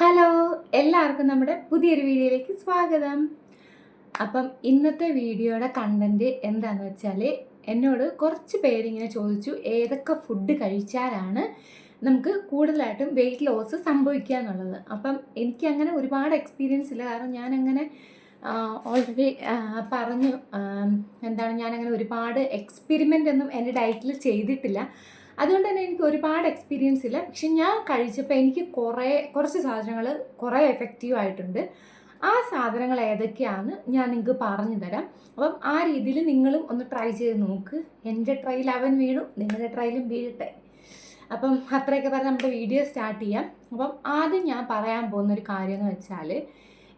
Hello എല്ലാവർക്കും നമ്മുടെ പുതിയൊരു വീഡിയോയിലേക്ക് സ്വാഗതം. അപ്പം ഇന്നത്തെ വീഡിയോയുടെ കണ്ടന്റ് എന്താന്ന് വെച്ചാൽ എന്നോട് കുറച്ച് പേരിങ്ങനെ ചോദിച്ചു ഏതൊക്കെ ഫുഡ് കഴിച്ചാലാണ് നമുക്ക് കൂടുതലായിട്ടും വെയിറ്റ് ലോസ് സംഭവിക്കുക എന്നുള്ളത്. അപ്പം എനിക്ക് അങ്ങനെ ഒരുപാട് എക്സ്പീരിയൻസ് ഇല്ല. കാരണം ഞാനങ്ങനെ ഓൾറെഡി പറഞ്ഞു എന്താണ് ഞാനങ്ങനെ ഒരുപാട് എക്സ്പെരിമെന്റ് ഒന്നും എന്റെ ഡയറ്റിൽ ചെയ്തിട്ടില്ല. അതുകൊണ്ട് തന്നെ എനിക്ക് ഒരുപാട് എക്സ്പീരിയൻസ് ഇല്ല. പക്ഷെ ഞാൻ കഴിച്ചപ്പോൾ എനിക്ക് കുറേ കുറച്ച് സാധനങ്ങൾ കുറേ എഫക്റ്റീവ് ആയിട്ടുണ്ട്. ആ സാധനങ്ങൾ ഏതൊക്കെയാണ് ഞാൻ നിങ്ങൾക്ക് പറഞ്ഞു തരാം. അപ്പം ആ രീതിയിൽ നിങ്ങളും ഒന്ന് ട്രൈ ചെയ്ത് നോക്ക്. എന്റെ ട്രൈയിൽ അവൻ വീണു നിങ്ങളുടെ ട്രൈയിലും വീഴട്ടെ. അപ്പം അത്രയൊക്കെ പറഞ്ഞ് നമ്മുടെ വീഡിയോ സ്റ്റാർട്ട് ചെയ്യാം. അപ്പം ആദ്യം ഞാൻ പറയാൻ പോകുന്ന ഒരു കാര്യം എന്ന് വെച്ചാൽ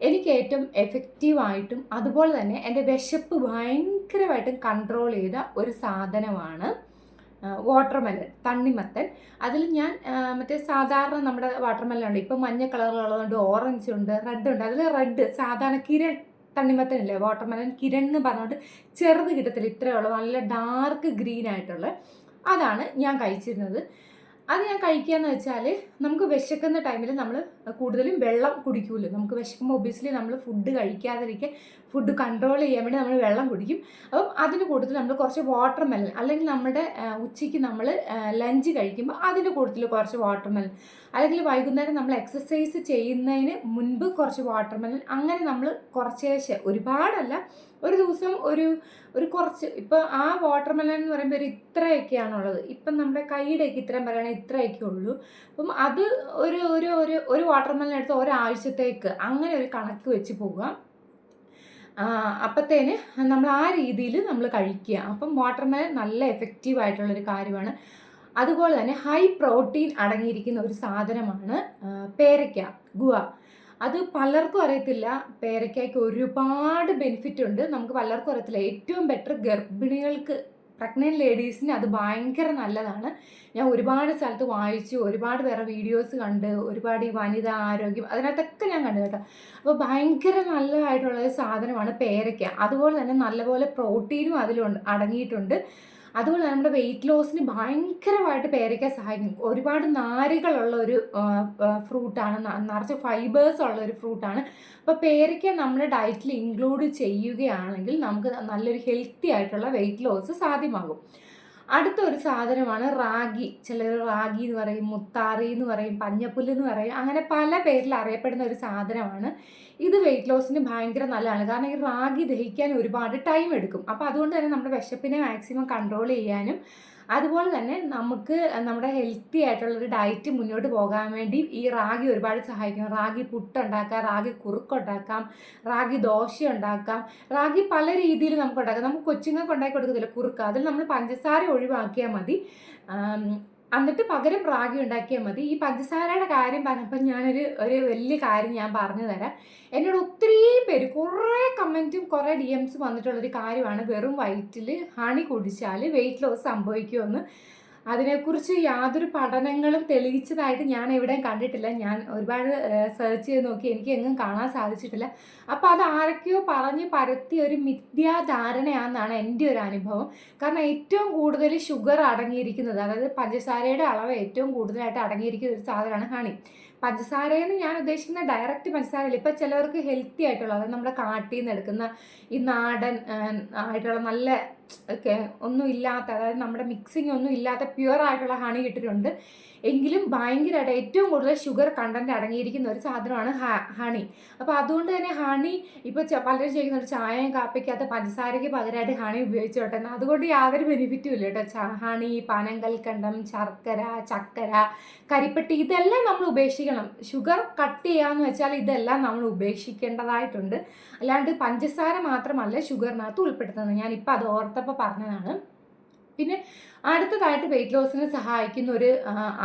എനിക്ക് ഏറ്റവും എഫക്റ്റീവായിട്ടും അതുപോലെ തന്നെ എന്റെ വിശപ്പ് ഭയങ്കരമായിട്ടും കൺട്രോൾ ചെയ്ത ഒരു സാധനമാണ് വാട്ടർമെലൺ തണ്ണിമത്തൻ അതിൽ ഞാൻ മറ്റേ സാധാരണ നമ്മുടെ വാട്ടർമെലൺ ഉണ്ട്. ഇപ്പം മഞ്ഞ കളറുള്ളതുണ്ട് ഓറഞ്ച് ഉണ്ട് റെഡ് ഉണ്ട് അതിൽ റെഡ് സാധാരണ കിരൺ തണ്ണിമത്തൻ ഇല്ലേ? വാട്ടർമെലൺ കിരൺ എന്ന് പറഞ്ഞുകൊണ്ട് ചെറുത് കിട്ടത്തില്ല. ഉള്ളൂ. നല്ല ഡാർക്ക് ഗ്രീൻ ആയിട്ടുള്ള. അതാണ് ഞാൻ കഴിച്ചിരുന്നത്. അത് ഞാൻ കഴിക്കുകയെന്ന് വെച്ചാൽ നമുക്ക് വിശക്കുന്ന ടൈമിൽ നമ്മൾ കൂടുതലും വെള്ളം കുടിക്കുമല്ലോ നമുക്ക് വിശക്കുമ്പോൾ ഒബിയസ്ലി നമ്മൾ ഫുഡ് കഴിക്കാതിരിക്കാൻ ഫുഡ് കൺട്രോൾ ചെയ്യാൻ വേണ്ടി നമ്മൾ വെള്ളം കുടിക്കും. അപ്പം അതിന് കൂടുതൽ നമ്മൾ കുറച്ച് വാട്ടർ മെലൺ അല്ലെങ്കിൽ നമ്മുടെ ഉച്ചയ്ക്ക് നമ്മൾ ലഞ്ച് കഴിക്കുമ്പോൾ അതിന്റെ കൂടുതൽ കുറച്ച് വാട്ടർ മെലൺ അല്ലെങ്കിൽ വൈകുന്നേരം നമ്മൾ എക്സസൈസ് ചെയ്യുന്നതിന് മുൻപ് കുറച്ച് വാട്ടർ മെലൺ അങ്ങനെ നമ്മൾ കുറച്ചേശ്ശെ ഒരുപാടല്ല ഒരു ദിവസം ഒരു ഒരു കുറച്ച് ഇപ്പോൾ ആ വാട്ടർ മെലൺ എന്ന് പറയുമ്പോൾ ഒരു ഇത്രയൊക്കെയാണുള്ളത്. ഇപ്പം നമ്മുടെ കൈയുടെയൊക്കെ ഇത്രയും പറയുകയാണെങ്കിൽ ഇത്രയൊക്കെ ഉള്ളൂ. അപ്പം അത് ഒരു ഒരു ഒരു ഒരു വാട്ടർ മെലൺ എടുത്ത് ഒരാഴ്ചത്തേക്ക് അങ്ങനെ ഒരു കണക്ക് വെച്ച് പോവുക. അപ്പത്തേന് നമ്മൾ ആ രീതിയിൽ നമ്മൾ കഴിക്കുക. അപ്പം വാട്ടർ മെലൺ നല്ല എഫക്റ്റീവ് ആയിട്ടുള്ളൊരു കാര്യമാണ്. അതുപോലെ തന്നെ ഹൈ പ്രോട്ടീൻ അടങ്ങിയിരിക്കുന്ന ഒരു സാധനമാണ് പേരയ്ക്ക ഗുവ. അത് പലർക്കും അറിയത്തില്ല. പേരയ്ക്കയ്ക്ക് ഒരുപാട് ബെനിഫിറ്റ് ഉണ്ട്. നമുക്ക് പലർക്കും അറിയത്തില്ല. ഏറ്റവും ബെറ്റർ ഗർഭിണികൾക്ക് പ്രഗ്നന്റ് ലേഡീസിന് അത് ഭയങ്കര നല്ലതാണ്. ഞാൻ ഒരുപാട് സ്ഥലത്ത് വായിച്ചു ഒരുപാട് വേറെ വീഡിയോസ് കണ്ട് ഒരുപാട് ഈ വനിതാ ആരോഗ്യം അതിനകത്തൊക്കെ ഞാൻ കണ്ടു കേട്ടോ. അപ്പോൾ ഭയങ്കര നല്ലതായിട്ടുള്ള ഒരു സാധനമാണ് പേരയ്ക്ക. അതുപോലെ തന്നെ നല്ലപോലെ പ്രോട്ടീനും അതിലുണ്ട് അടങ്ങിയിട്ടുണ്ട്. അതുപോലെ നമ്മുടെ വെയിറ്റ് ലോസിന് ഭയങ്കരമായിട്ട് പേരയ്ക്ക സഹായിക്കും. ഒരുപാട് നാരുകളുള്ള ഒരു ഫ്രൂട്ടാണ് നിറച്ച് ഫൈബേഴ്സ് ഉള്ള ഒരു ഫ്രൂട്ടാണ് അപ്പോൾ പേരയ്ക്ക നമ്മുടെ ഡയറ്റിൽ ഇൻക്ലൂഡ് ചെയ്യുകയാണെങ്കിൽ നമുക്ക് നല്ലൊരു ഹെൽത്തി ആയിട്ടുള്ള വെയിറ്റ് ലോസ് സാധ്യമാകും. അടുത്ത ഒരു സാധനമാണ് റാഗി. ചിലർ റാഗി എന്ന് പറയും മുത്താറി എന്ന് പറയും പഞ്ഞപ്പുല്ല് എന്ന് പറയും. അങ്ങനെ പല പേരിൽ അറിയപ്പെടുന്ന ഒരു സാധനമാണ്. ഇത് വെയിറ്റ് ലോസിന് ഭയങ്കര നല്ലതാണ്. കാരണം ഈ റാഗി ദഹിക്കാൻ ഒരുപാട് ടൈം എടുക്കും. അപ്പോൾ അതുകൊണ്ട് തന്നെ നമ്മുടെ വിശപ്പിനെ മാക്സിമം കൺട്രോൾ ചെയ്യാനും അതുപോലെ തന്നെ നമുക്ക് നമ്മുടെ ഹെൽത്തി ആയിട്ടുള്ള ഒരു ഡയറ്റ് മുന്നോട്ട് പോകാൻ വേണ്ടി ഈ റാഗി ഒരുപാട് സഹായിക്കും. റാഗി പുട്ടുണ്ടാക്കാം റാഗി കുറുക്കുണ്ടാക്കാം റാഗി ദോശ ഉണ്ടാക്കാം റാഗി പല രീതിയിൽ നമുക്ക് ഉണ്ടാക്കാം. നമുക്ക് കൊച്ചുങ്ങൾക്ക് ഉണ്ടാക്കി കൊടുക്കത്തില്ല കുറുക്ക്. അതിൽ നമ്മൾ പഞ്ചസാര ഒഴിവാക്കിയാൽ മതി. എന്നിട്ട് പകരം റാഗി ഉണ്ടാക്കിയാൽ മതി. ഈ പഞ്ചസാരയുടെ കാര്യം പറഞ്ഞപ്പോൾ ഞാനൊരു ഒരു വലിയ കാര്യം ഞാൻ പറഞ്ഞു തരാം. എന്നോട് ഒത്തിരി പേര് കുറേ കമന്റും കുറേ ഡി എംസും വന്നിട്ടുള്ളൊരു കാര്യമാണ് വെറും വയറ്റിൽ ഹണി കുടിച്ചാൽ വെയിറ്റ് ലോസ് സംഭവിക്കുമെന്ന് അതിനെക്കുറിച്ച് യാതൊരു പഠനങ്ങളും തെളിയിച്ചതായിട്ട് ഞാൻ എവിടെയും കണ്ടിട്ടില്ല. ഞാൻ ഒരുപാട് സെർച്ച് ചെയ്ത് നോക്കി. എനിക്ക് എങ്ങും കാണാൻ സാധിച്ചിട്ടില്ല. അപ്പോൾ അത് ആരൊക്കെയോ പറഞ്ഞ് പരത്തിയ ഒരു മിഥ്യാധാരണയാണെന്നാണ് എന്റെ ഒരു അനുഭവം. കാരണം ഏറ്റവും കൂടുതൽ ഷുഗർ അടങ്ങിയിരിക്കുന്നത് അതായത് പഞ്ചസാരയുടെ അളവ് ഏറ്റവും കൂടുതലായിട്ട് അടങ്ങിയിരിക്കുന്ന ഒരു സാധനമാണ് ഹണി പഞ്ചസാരയെന്ന് ഞാൻ ഉദ്ദേശിക്കുന്ന ഡയറക്റ്റ് പഞ്ചസാരയില്ല ഇപ്പം ചിലവർക്ക് ഹെൽത്തി ആയിട്ടുള്ള അതായത് നമ്മുടെ കാട്ടിൽ നിന്ന് എടുക്കുന്ന ഈ നാടൻ ആയിട്ടുള്ള നല്ല ഒക്കെ ഒന്നും ഇല്ലാത്ത അതായത് നമ്മുടെ മിക്സിങ് ഒന്നും ഇല്ലാത്ത പ്യുവർ ആയിട്ടുള്ള ഹണി കിട്ടിയിട്ടുണ്ട് എങ്കിലും ഭയങ്കരമായിട്ട് ഏറ്റവും കൂടുതൽ ഷുഗർ കണ്ടന്റ് അടങ്ങിയിരിക്കുന്ന ഒരു സാധനമാണ് ഹണി അപ്പോൾ അതുകൊണ്ട് തന്നെ ഹണി ഇപ്പോൾ പലരും ചെയ്യുന്ന ഒരു ചായയും കാപ്പിക്കകത്ത് പഞ്ചസാരയ്ക്ക് പകരമായിട്ട് ഹണി ഉപയോഗിച്ചോട്ടെ എന്നാൽ അതുകൊണ്ട് യാതൊരു ബെനിഫിറ്റും ഇല്ല കേട്ടോ. ഹണി പനങ്കൽക്കണ്ടം ശർക്കര ചക്കര കരിപ്പെട്ടി ഇതെല്ലാം നമ്മൾ ഉപേക്ഷിക്കണം. ഷുഗർ കട്ട് ചെയ്യാന്ന് വെച്ചാൽ ഇതെല്ലാം നമ്മൾ ഉപേക്ഷിക്കേണ്ടതായിട്ടുണ്ട്. അല്ലാണ്ട് പഞ്ചസാര മാത്രമല്ല ഷുഗറിനകത്ത് ഉൾപ്പെടുത്തുന്നത്. ഞാനിപ്പോൾ അത് ഓർത്തപ്പോൾ പറഞ്ഞതാണ്. പിന്നെ അടുത്തതായിട്ട് വെയിറ്റ് ലോസിന് സഹായിക്കുന്ന ഒരു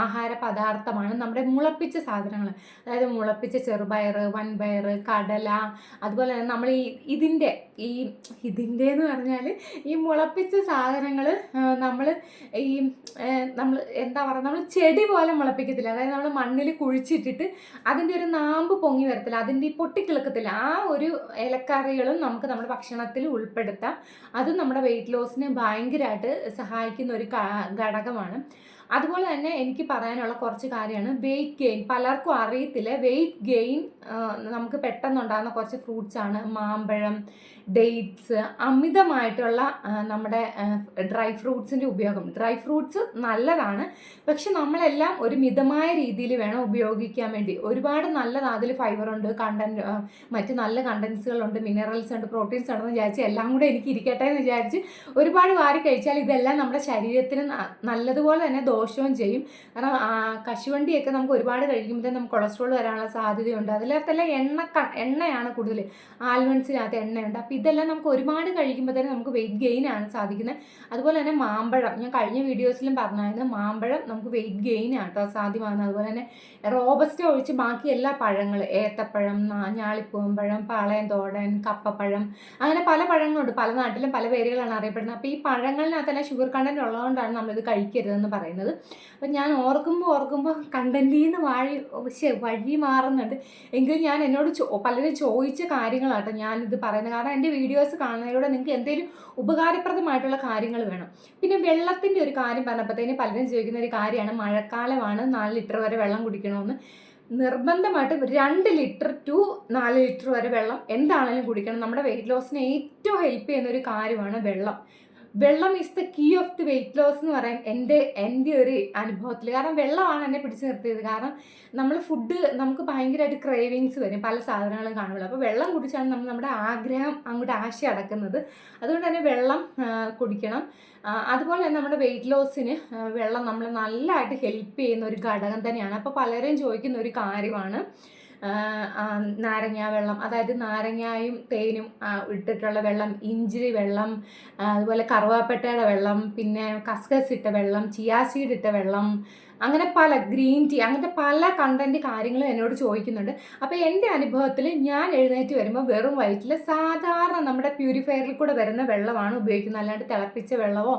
ആഹാര പദാർത്ഥമാണ് നമ്മുടെ മുളപ്പിച്ച സാധനങ്ങൾ. അതായത് മുളപ്പിച്ച ചെറുപയർ വൻപയർ കടല അതുപോലെ തന്നെ നമ്മൾ ഈ ഇതിന്റെ ഈ ഇതിന്റെ എന്ന് പറഞ്ഞാൽ ഈ മുളപ്പിച്ച സാധനങ്ങൾ നമ്മൾ ഈ നമ്മൾ എന്താ പറയുക നമ്മൾ ചെടി പോലെ മുളപ്പിക്കത്തില്ല. അതായത് നമ്മൾ മണ്ണിൽ കുഴിച്ചിട്ടിട്ട് അതിന്റെ ഒരു നാമ്പ് പൊങ്ങി വരത്തില്ല. അതിന്റെ ഈ പൊട്ടിക്കിളക്കത്തില്ല. ആ ഒരു ഇലക്കറികളും നമുക്ക് നമ്മുടെ ഭക്ഷണത്തിൽ ഉൾപ്പെടുത്താം. അത് നമ്മുടെ വെയിറ്റ് ലോസിനെ ഭയങ്കരമായിട്ട് സഹായിക്കുന്ന ഒരു ക- ഘടകമാണ്. അതുപോലെ തന്നെ എനിക്ക് പറയാനുള്ള കുറച്ച് കാര്യമാണ്. വെയിറ്റ് ഗെയിൻ പലർക്കും അറിയത്തില്ല? വെയിറ്റ് ഗെയിൻ നമുക്ക് പെട്ടെന്നുണ്ടാകുന്ന കുറച്ച് ഫ്രൂട്ട്സാണ് മാമ്പഴം ഡേറ്റ്സ് അമിതമായിട്ടുള്ള നമ്മുടെ ഡ്രൈ ഫ്രൂട്ട്സിന്റെ ഉപയോഗം. ഡ്രൈ ഫ്രൂട്ട്സ് നല്ലതാണ്. പക്ഷെ നമ്മളെല്ലാം ഒരു മിതമായ രീതിയിൽ വേണം ഉപയോഗിക്കാൻ വേണ്ടി. ഒരുപാട് നല്ലത് അതിൽ ഫൈബർ ഉണ്ട് കണ്ടന്റ് മറ്റ് നല്ല കണ്ടൻസുകളുണ്ട് മിനറൽസ് ഉണ്ട് പ്രോട്ടീൻസ് ഉണ്ടെന്ന് വിചാരിച്ച് എല്ലാം കൂടെ എനിക്ക് ഇരിക്കട്ടെ എന്ന് വിചാരിച്ച് ഒരുപാട് വാരി കഴിച്ചാൽ ഇതെല്ലാം നമ്മുടെ ശരീരത്തിന് നല്ലതുപോലെ തന്നെ ദോഷവും ചെയ്യും. കാരണം കശുവണ്ടിയൊക്കെ നമുക്ക് ഒരുപാട് കഴിക്കുമ്പോൾ നമുക്ക് കൊളസ്ട്രോൾ വരാനുള്ള സാധ്യതയുണ്ട്. അതിലകത്തെല്ലാം എണ്ണ എണ്ണയാണ് കൂടുതൽ ആൽമണ്ട്സിനകത്ത് എണ്ണയുണ്ട്. അപ്പോൾ ഇതെല്ലാം നമുക്ക് ഒരുപാട് കഴിക്കുമ്പോൾ തന്നെ നമുക്ക് വെയിറ്റ് ഗെയിൻ ആണ് സാധിക്കുന്നത്. അതുപോലെ തന്നെ മാമ്പഴം. ഞാൻ കഴിഞ്ഞ വീഡിയോസിലും പറഞ്ഞായിരുന്നു മാമ്പഴം നമുക്ക് വെയിറ്റ് ഗെയിൻ ആട്ടോ സാധ്യമാകുന്നത്. അതുപോലെ തന്നെ റോബസ്റ്റ ഒഴിച്ച് ബാക്കി എല്ലാ പഴങ്ങൾ ഏത്തപ്പഴം ഞാളിപ്പൂമ്പഴം തോടൻ കപ്പപ്പഴം അങ്ങനെ പല പഴങ്ങളുണ്ട്. പല നാട്ടിലും പല പേരുകളാണ് അറിയപ്പെടുന്നത്. അപ്പോൾ ഈ പഴങ്ങളിനകത്ത് തന്നെ ഷുഗർ കണ്ടന്റ് ഉള്ളതുകൊണ്ടാണ് നമ്മളിത് കഴിക്കരുതെന്ന് പറയുന്നത്. അപ്പം ഞാൻ ഓർക്കുമ്പോൾ ഓർക്കുമ്പോൾ കണ്ടന്റിൽ നിന്ന് വാഴി വഴി മാറുന്നുണ്ട്. എങ്കിലും ഞാൻ എന്നോട് പലരും ചോദിച്ച കാര്യങ്ങളാട്ടോ ഞാനിത് പറയുന്നത്. കാരണം എന്റെ വീഡിയോസ് കാണുന്നതിലൂടെ നിങ്ങൾക്ക് എന്തെങ്കിലും ഉപകാരപ്രദമായിട്ടുള്ള കാര്യങ്ങൾ വേണം. പിന്നെ വെള്ളത്തിന്റെ ഒരു കാര്യം പറഞ്ഞപ്പോഴത്തേന് പലരും ചോദിക്കുന്ന ഒരു കാര്യമാണ് മഴക്കാലമാണ് നാല് ലിറ്റർ വരെ വെള്ളം കുടിക്കണമെന്ന്. നിർബന്ധമായിട്ട് രണ്ട് ലിറ്റർ ടു നാല് ലിറ്റർ വരെ വെള്ളം എന്താണെങ്കിലും കുടിക്കണം. നമ്മുടെ വെയിറ്റ് ലോസിന് ഏറ്റവും ഹെൽപ്പ് ചെയ്യുന്ന ഒരു കാര്യമാണ് വെള്ളം. വെള്ളം is the key of the weight loss എന്ന് പറയാൻ എന്റെ എന്റെ ഒരു അനുഭവത്തിൽ. കാരണം വെള്ളമാണ് എന്നെ പിടിച്ചു നിർത്തിയത്. കാരണം നമ്മൾ ഫുഡ് നമുക്ക് ഭയങ്കരമായിട്ട് ക്രേവിങ്സ് വരും. പല സാധനങ്ങളും കാണുമല്ലോ അപ്പോൾ വെള്ളം കുടിച്ചാണ് നമ്മൾ നമ്മുടെ ആഗ്രഹം അങ്ങോട്ട് ആശ അടക്കുന്നത്. അതുകൊണ്ട് തന്നെ വെള്ളം കുടിക്കണം. അതുപോലെ തന്നെ നമ്മുടെ വെയിറ്റ് ലോസിന് വെള്ളം നമ്മളെ നല്ലതായിട്ട് ഹെൽപ്പ് ചെയ്യുന്ന ഒരു ഘടകം തന്നെയാണ്. അപ്പോൾ പലരും ചോദിക്കുന്ന ഒരു കാര്യമാണ് നാരങ്ങ വെള്ളം അതായത് നാരങ്ങായും തേനും ഇട്ടിട്ടുള്ള വെള്ളം ഇഞ്ചിരി വെള്ളം അതുപോലെ കറുവാപ്പട്ടയുടെ വെള്ളം പിന്നെ കസ്കസ് ഇട്ട വെള്ളം ചിയാസീഡ് ഇട്ട വെള്ളം അങ്ങനെ പല ഗ്രീൻ ടീ അങ്ങനത്തെ പല കണ്ടന്റ് കാര്യങ്ങളും എന്നോട് ചോദിക്കുന്നുണ്ട്. അപ്പോൾ എന്റെ അനുഭവത്തിൽ ഞാൻ എഴുന്നേറ്റ് വരുമ്പോൾ വെറും വയറ്റിൽ സാധാരണ നമ്മുടെ പ്യൂരിഫയറിൽ കൂടെ വരുന്ന വെള്ളമാണ് ഉപയോഗിക്കുന്നത്. അല്ലാണ്ട് തിളപ്പിച്ച വെള്ളമോ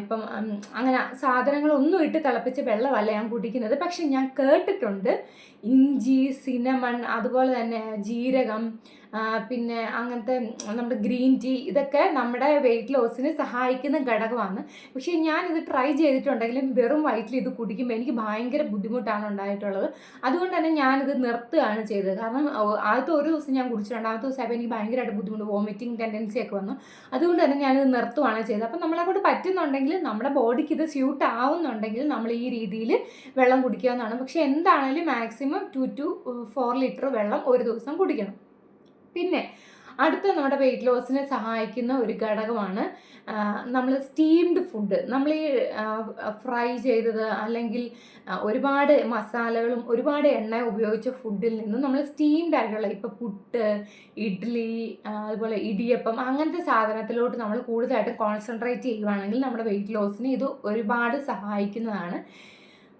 ഇപ്പം അങ്ങനെ സാധനങ്ങളൊന്നും ഇട്ട് തിളപ്പിച്ച് വെള്ളമല്ല ഞാൻ കുടിക്കുന്നത്. പക്ഷെ ഞാൻ കേട്ടിട്ടുണ്ട്. ഇഞ്ചി സിനമൺ അതുപോലെ തന്നെ ജീരകം പിന്നെ അങ്ങനത്തെ നമ്മുടെ ഗ്രീൻ ടീ ഇതൊക്കെ നമ്മുടെ വെയിറ്റ് ലോസിന് സഹായിക്കുന്ന ഘടകമാണ്. പക്ഷേ ഞാനിത് ട്രൈ ചെയ്തിട്ടുണ്ടെങ്കിലും വെറും വയറ്റിൽ ഇത് കുടിക്കുമ്പോൾ എനിക്ക് ഭയങ്കര ബുദ്ധിമുട്ടാണ് ഉണ്ടായിട്ടുള്ളത്. അതുകൊണ്ട് തന്നെ ഞാനിത് നിർത്തുകയാണ് ചെയ്തത്. കാരണം ആദ്യത്തെ ഒരു ദിവസം ഞാൻ കുടിച്ചു രണ്ടാമത്തെ ദിവസമായപ്പോൾ എനിക്ക് ഭയങ്കരമായിട്ട് ബുദ്ധിമുട്ട് വോമിറ്റിംഗ് ടെൻഡൻസി ഒക്കെ വന്നു. അതുകൊണ്ട് തന്നെ ഞാനിത് നിർത്തുകയാണ് ചെയ്തത്. അപ്പം നമ്മളെ കൊണ്ട് പറ്റുന്നുണ്ടെങ്കിൽ നമ്മുടെ ബോഡിക്ക് ഇത് സ്യൂട്ട് ആവുന്നുണ്ടെങ്കിൽ നമ്മൾ ഈ രീതിയിൽ വെള്ളം കുടിക്കാവുന്നതാണ് പക്ഷേ എന്താണെങ്കിലും maximum two to four litre വെള്ളം ഒരു ദിവസം കുടിക്കണം. പിന്നെ അടുത്ത നമ്മുടെ വെയിറ്റ് ലോസിനെ സഹായിക്കുന്ന ഒരു ഘടകമാണ് നമ്മൾ സ്റ്റീംഡ് ഫുഡ് നമ്മൾ ഈ ഫ്രൈ ചെയ്തത് അല്ലെങ്കിൽ ഒരുപാട് മസാലകളും ഒരുപാട് എണ്ണ ഉപയോഗിച്ച ഫുഡിൽ നിന്നും നമ്മൾ സ്റ്റീംഡ് ആയിട്ടുള്ള ഇപ്പോൾ പുട്ട് ഇഡ്ഡലി അതുപോലെ ഇടിയപ്പം അങ്ങനത്തെ സാധനത്തിലോട്ട് നമ്മൾ കൂടുതലായിട്ട് കോൺസെൻട്രേറ്റ് ചെയ്യുവാണെങ്കിൽ നമ്മുടെ വെയിറ്റ് ലോസിന് ഇത് ഒരുപാട് സഹായിക്കുന്നതാണ്.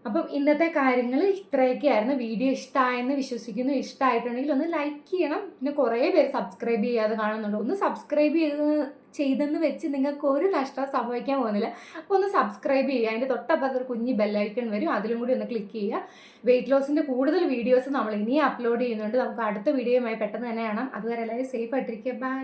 അപ്പം ഇന്നത്തെ കാര്യങ്ങൾ ഇത്രയൊക്കെയായിരുന്നു. വീഡിയോ ഇഷ്ടമായെന്ന് വിശ്വസിക്കുന്നു. ഇഷ്ടമായിട്ടുണ്ടെങ്കിൽ ഒന്ന് ലൈക്ക് ചെയ്യണം. പിന്നെ കുറേ പേര് സബ്സ്ക്രൈബ് ചെയ്യാതെ കാണുന്നുണ്ട്. ഒന്ന് സബ്സ്ക്രൈബ് ചെയ്ത് ചെയ്തെന്ന് വെച്ച് നിങ്ങൾക്ക് ഒരു നഷ്ടം സംഭവിക്കാൻ പോകുന്നില്ല. അപ്പോൾ ഒന്ന് സബ്സ്ക്രൈബ് ചെയ്യുക. അതിന്റെ തൊട്ടപ്പുറത്ത് ഒരു കുഞ്ഞ് ബെല്ലൈക്കൺ വരും. അതിലും കൂടി ഒന്ന് ക്ലിക്ക് ചെയ്യുക. വെയിറ്റ് ലോസിന്റെ കൂടുതൽ വീഡിയോസ് നമ്മൾ ഇനിയും അപ്ലോഡ് ചെയ്യുന്നുണ്ട്. നമുക്ക് അടുത്ത വീഡിയോയുമായി പെട്ടെന്ന് തന്നെ കാണാം. അതുവരെ എല്ലാവരും സേഫ് ആയിട്ടിരിക്കുക. ബൈ